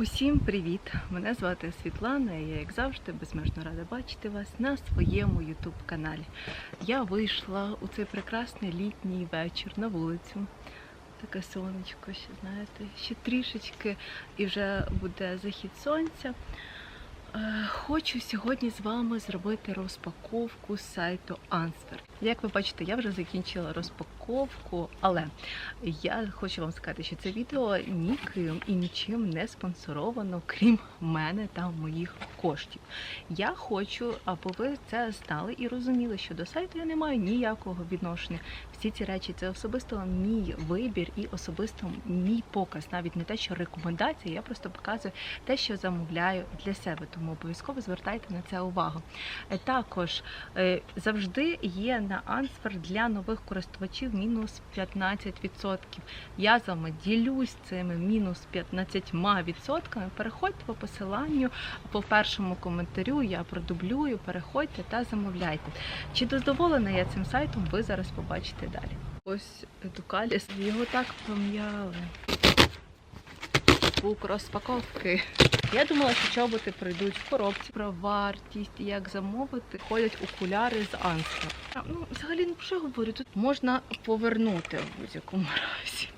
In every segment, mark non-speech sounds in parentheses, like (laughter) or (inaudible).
Усім привіт! Мене звати Світлана і я, як завжди, безмежно рада бачити вас на своєму YouTube каналі. Я вийшла у цей прекрасний літній вечір на вулицю. Таке сонечко, ще знаєте, ще трішечки і вже буде захід сонця. Е, Хочу сьогодні з вами зробити розпаковку сайту Answer. Як ви бачите, я вже закінчила розпаковку, але я хочу вам сказати, що це відео ніким і нічим не спонсоровано, крім мене та моїх коштів. Я хочу, аби ви це знали і розуміли, що до сайту я не маю ніякого відношення. Всі ці речі це особисто мій вибір і особисто мій показ, навіть не те, що рекомендація. Я просто показую те, що замовляю для себе. Тому обов'язково звертайте на це увагу. Е, Також е, завжди є на Answer для нових користувачів мінус 15%. Я з вами ділюсь цими мінус 15%. Переходьте по посиланню по першому коментарю. Я продублюю, переходьте та замовляйте. Чи задоволена я цим сайтом, ви зараз побачите далі. Ось Дукаліс, його так пом'яли. Звук розпаковки. Я думала, що чоботи прийдуть в коробці про вартість, як замовити. Ходять окуляри з Ансфор. Ну, взагалі, ну що говорю, тут можна повернути в будь-якому (laughs) разі.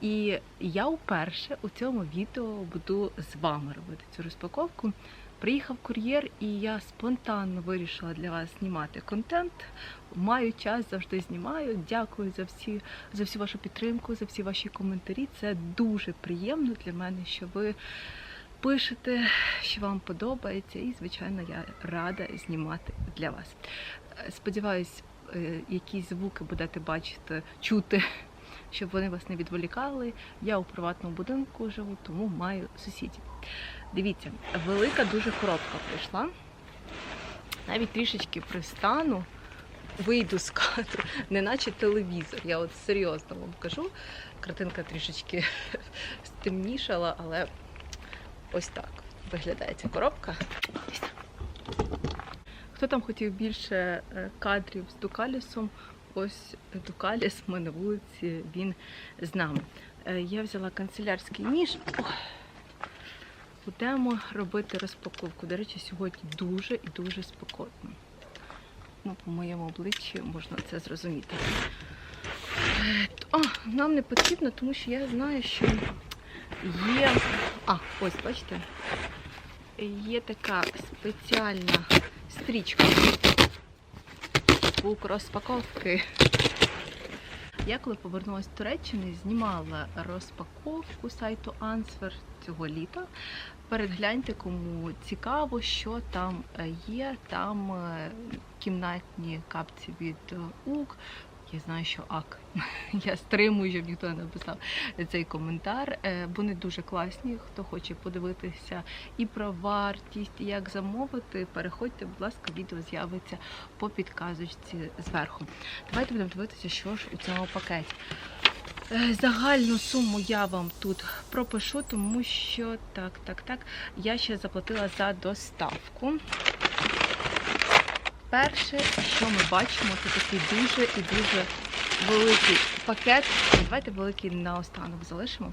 І я вперше у цьому відео буду з вами робити цю розпаковку. Приїхав кур'єр, і я спонтанно вирішила для вас знімати контент. Маю час, завжди знімаю. Дякую за всі за всю вашу підтримку, за всі ваші коментарі. Це дуже приємно для мене, що ви пишете, що вам подобається, і звичайно, я рада знімати для вас. Сподіваюсь, е, якісь звуки будете бачити, чути, щоб вони вас не відволікали. Я у приватному будинку живу, тому маю сусідів. Дивіться, велика дуже коробка прийшла. Навіть трішечки пристану, вийду з кадру, неначе телевізор. Я от серйозно вам кажу. Картинка трішечки (laughs) стемнішала, але ось так виглядає ця коробка. Хто там хотів більше е, кадрів з Дукалісом? Ось Дукаліс, ми на вулиці, він з нами. Е, Я взяла канцелярський ніж. Будемо робити розпаковку. До речі, сьогодні дуже і дуже спекотно. Ну, по моєму обличчі можна це зрозуміти. Е, А, нам не потрібно, тому що я знаю, що є. А, ось, бачите, є така спеціальна стрічка. Звук розпаковки. Я коли повернулася з Туреччини, знімала розпаковку сайту Answer цього літа. Перегляньте, кому цікаво, що там е, є. Там е, кімнатні капці від е, УК. Я знаю, що ак. (laughs) Я стримую, щоб ніхто не написав цей коментар. Е, Вони дуже класні. Хто хоче подивитися і про вартість, і як замовити, переходьте, будь ласка, відео з'явиться по підказочці зверху. Давайте будемо дивитися, що ж у цьому пакеті. Е, Загальну суму я вам тут пропишу, тому що так, так, так, я ще заплатила за доставку. Перше, що ми бачимо, це такий дуже і дуже великий пакет. Давайте великий наостанок залишимо.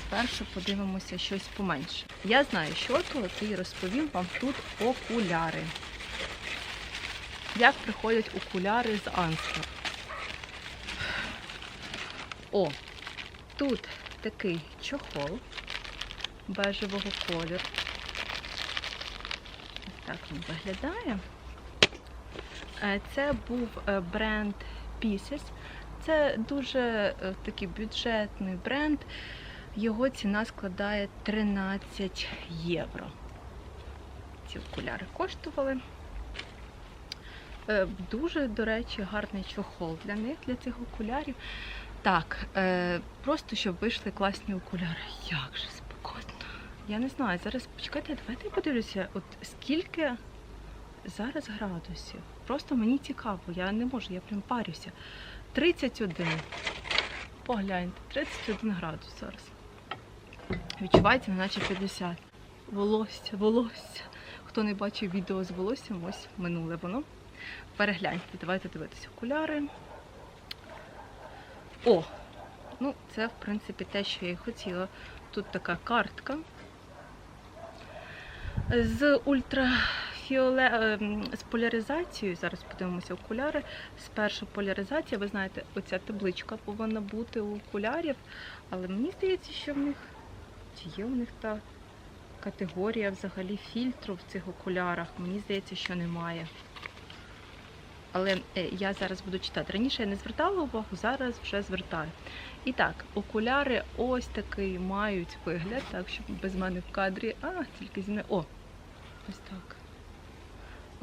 Спершу подивимося щось поменше. Я знаю, що тут, і розповім вам тут окуляри. Як приходять окуляри з Ансфор. О, тут такий чохол бежевого кольору. Так він виглядає. Е, Це був е, бренд Pieces. Це дуже е, такий бюджетний бренд. Його ціна складає 13 євро. Ці окуляри коштували. Дуже, до речі, гарний чохол для них, для цих окулярів. Так, просто щоб вийшли класні окуляри. Як же спекотно. Я не знаю, зараз почекайте, давайте я подивлюся, от скільки зараз градусів. Просто мені цікаво, я не можу, я прям парюся. 31. Погляньте, 31 градус зараз. Відчувається, наче 50. Волосся, волосся. Хто не бачив відео з волоссям, ось минуле воно. Перегляньте, давайте дивитися окуляри. О! Ну, це, в принципі, те, що я і хотіла. Тут така картка З ультрафіоле... ем, з поляризацією. Зараз подивимося окуляри. Спершу поляризація, ви знаєте, оця табличка повинна бути у окулярів, але мені здається, що в них чи є у них та категорія взагалі фільтру в цих окулярах. Мені здається, що немає. Але е, я зараз буду читати. Раніше я не звертала увагу, зараз вже звертаю. І так, окуляри ось такий мають вигляд, так, щоб без мене в кадрі. А, тільки зі мною. О! Ось так.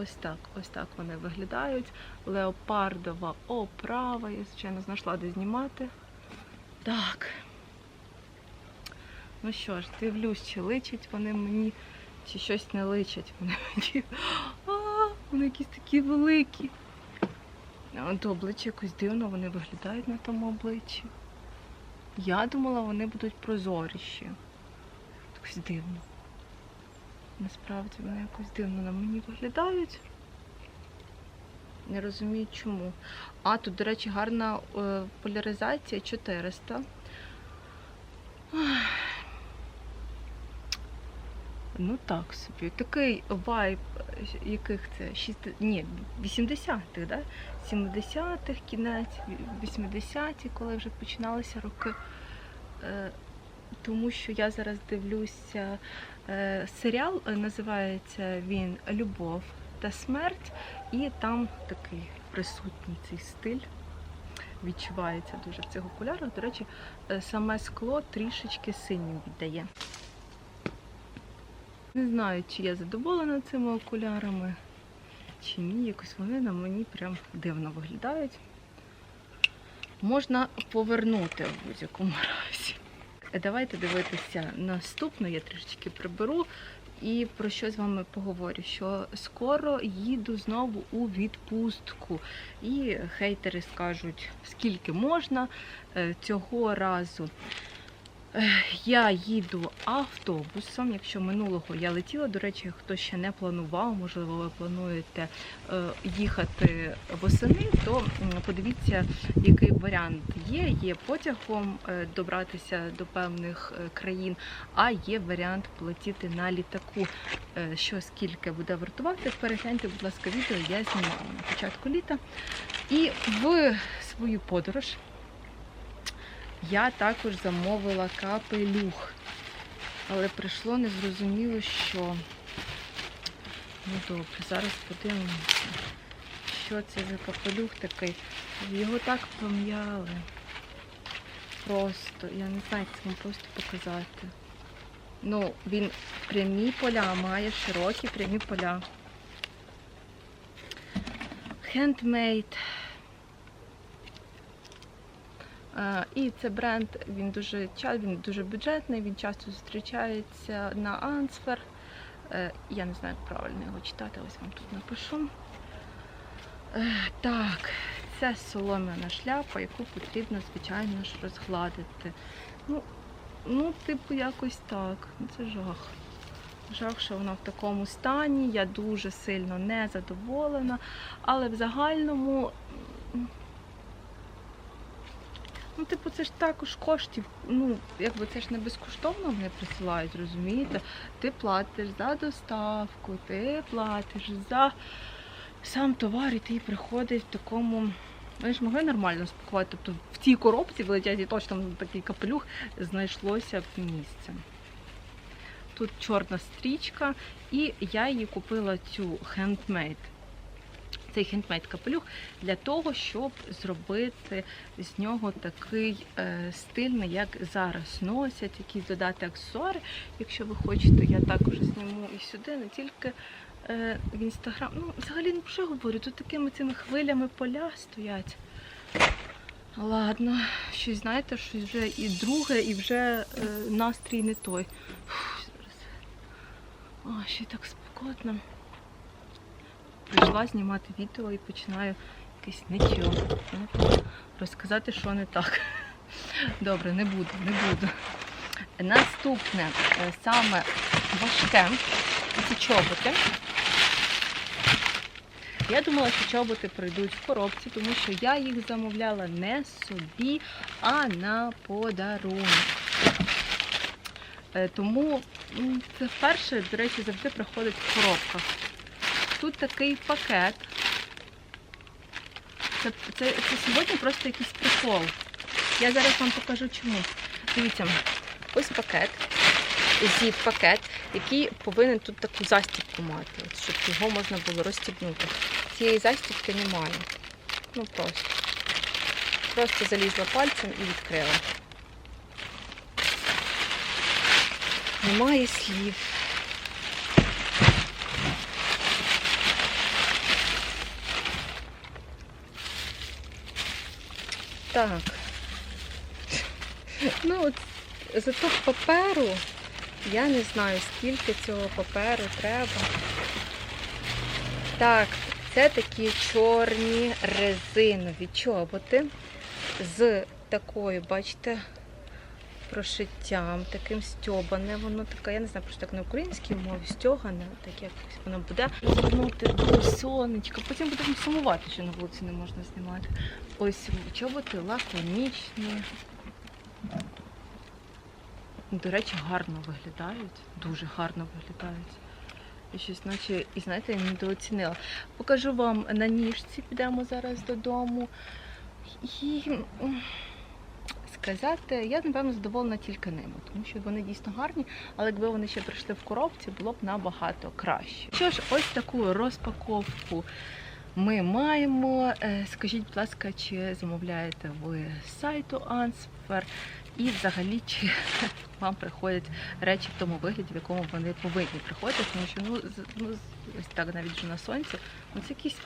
Ось так, ось так вони виглядають. Леопардова оправа. Я, звичайно, знайшла де знімати. Так. Ну що ж, дивлюсь, чи личать вони мені, чи щось не личать вони (laughs) мені. А, вони якісь такі великі. То обличчя якось дивно вони виглядають на тому обличчі. Я думала, вони будуть прозоріші. Якось дивно. Насправді вони якось дивно на мені виглядають. Не розумію чому. А, тут, до речі, гарна е, поляризація 400. Ах. Ну так собі. Такий вайб, яких це? 6, ні, 80-х, да? 70-х, кінець, 80-ті, коли вже починалися роки. Е, тому що я зараз дивлюся е, серіал, е, називається він Любов та смерть, і там такий присутній цей стиль. Відчувається дуже в цих окулярах. До речі, е, саме скло трішечки синім віддає. Не знаю, чи я задоволена цими окулярами, чи ні. Якось вони на мені прям дивно виглядають. Можна повернути в будь-якому (laughs) разі. Давайте дивитися наступне, я трішечки приберу. І про що з вами поговорю? Що скоро їду знову у відпустку. І хейтери скажуть, скільки можна Е, цього разу. Я їду автобусом. Якщо минулого я летіла, до речі, хто ще не планував, можливо, ви плануєте е, їхати восени, то подивіться, який варіант є. Є потягом е, добратися до певних е, країн, а є варіант полетіти на літаку. Що скільки буде вартувати, перегляньте, будь ласка, відео я знімала на початку літа. І в свою подорож я також замовила капелюх. Але прийшло незрозуміло, що. Ну добре, зараз подивимося, що це за капелюх такий. Його так пом'яли. Просто, я не знаю, це вам просто показати. Ну, він прямі поля, має широкі прямі поля. Handmade. Е, І це бренд, він дуже він дуже бюджетний, він часто зустрічається на Ансфер. Я не знаю, як правильно його читати, ось вам тут напишу. Е, Так, це солом'яна шляпа, яку потрібно, звичайно ж, розгладити. Ну, ну, типу, якось так. Ну, Це жах. Жах, що вона в такому стані. Я дуже сильно не задоволена. Але в загальному Ну, типу, це ж також коштів. Ну, якби це ж не безкоштовно вони присилають, розумієте? Ти платиш за доставку, ти платиш за сам товар, і ти приходить в такому. Вони ж могли нормально спакувати. Тобто в цій коробці величезній точно такий капелюх знайшлося б місце. Тут чорна стрічка, і я її купила цю хендмейд цей хендмейд капелюх для того, щоб зробити з нього такий е, стильний, як зараз носять, якісь додати аксесуари. Якщо ви хочете, я також зніму і сюди, не тільки е, в інстаграм. Ну, взагалі, ну що говорю, тут такими цими хвилями поля стоять. Ладно, щось знаєте, щось вже і друге, і вже е, настрій не той. Фух, зараз. А, ще й так спекотно прийшла знімати відео і починаю якесь нічого. Розказати, що не так. Добре, не буду, не буду. Наступне, е, саме важке, це чоботи. Я думала, що чоботи прийдуть в коробці, тому що я їх замовляла не собі, а на подарунок. Е, Тому це вперше, до речі, завжди приходить в коробках. Тут такий пакет. Це, це, це сьогодні просто якийсь прикол. Я зараз вам покажу чому. Дивіться, ось пакет, зіп пакет, який повинен тут таку застібку мати, щоб його можна було розстібнути. Цієї застібки немає. Ну просто. Просто залізла пальцем і відкрила. Немає слів. Так. Ну, от за того паперу я не знаю, скільки цього паперу треба. Так, це такі чорні резинові чоботи з такою, бачите, прошиттям, таким стьобане. Воно таке, я не знаю, просто так на українській мові стьогане, так якось воно буде. Повернути до сонечка, потім будемо сумувати, що на вулиці не можна знімати. Ось чоботи лаконічні. До речі, гарно виглядають, дуже гарно виглядають. Я щось наче, і знаєте, я недооцінила. Покажу вам на ніжці, підемо зараз додому. І сказати, я, напевно, задоволена тільки ними, тому що вони дійсно гарні, але якби вони ще прийшли в коробці, було б набагато краще. Що ж, ось таку розпаковку ми маємо. Е, Скажіть, будь ласка, чи замовляєте ви сайту Answer? І взагалі, чи (laughs) вам приходять речі в тому вигляді, в якому вони повинні приходити, тому що ну, ну ось так навіть вже на сонці, ну це якісь,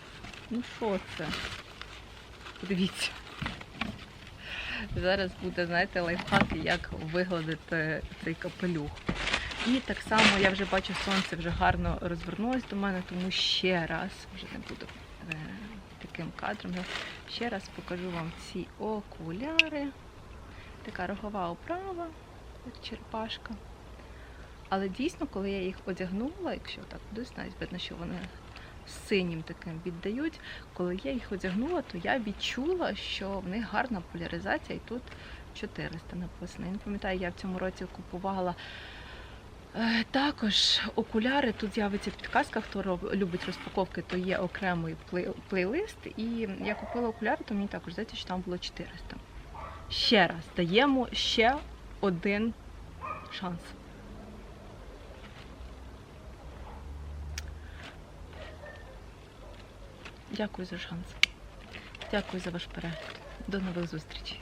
ну що це? Подивіться. Зараз буде, знаєте, лайфхак, як вигладити цей капелюх. І так само я вже бачу, сонце вже гарно розвернулось до мене, тому ще раз вже не буду е, таким кадром. Ще раз покажу вам ці окуляри. Така рогова оправа, як черепашка. Але дійсно, коли я їх одягнула, якщо так буде, навіть видно, що вони синім таким віддають. Коли я їх одягнула, то я відчула, що в них гарна поляризація, і тут 400 написано. Я не пам'ятаю, я в цьому році купувала е, також окуляри. Тут з'явиться підказка, хто любить розпаковки, то є окремий плей- плейлист. І я купила окуляри, то мені також здається, що там було 400. Ще раз даємо ще один шанс. Дякую за шанс. Дякую за ваш перегляд. До нових зустрічей.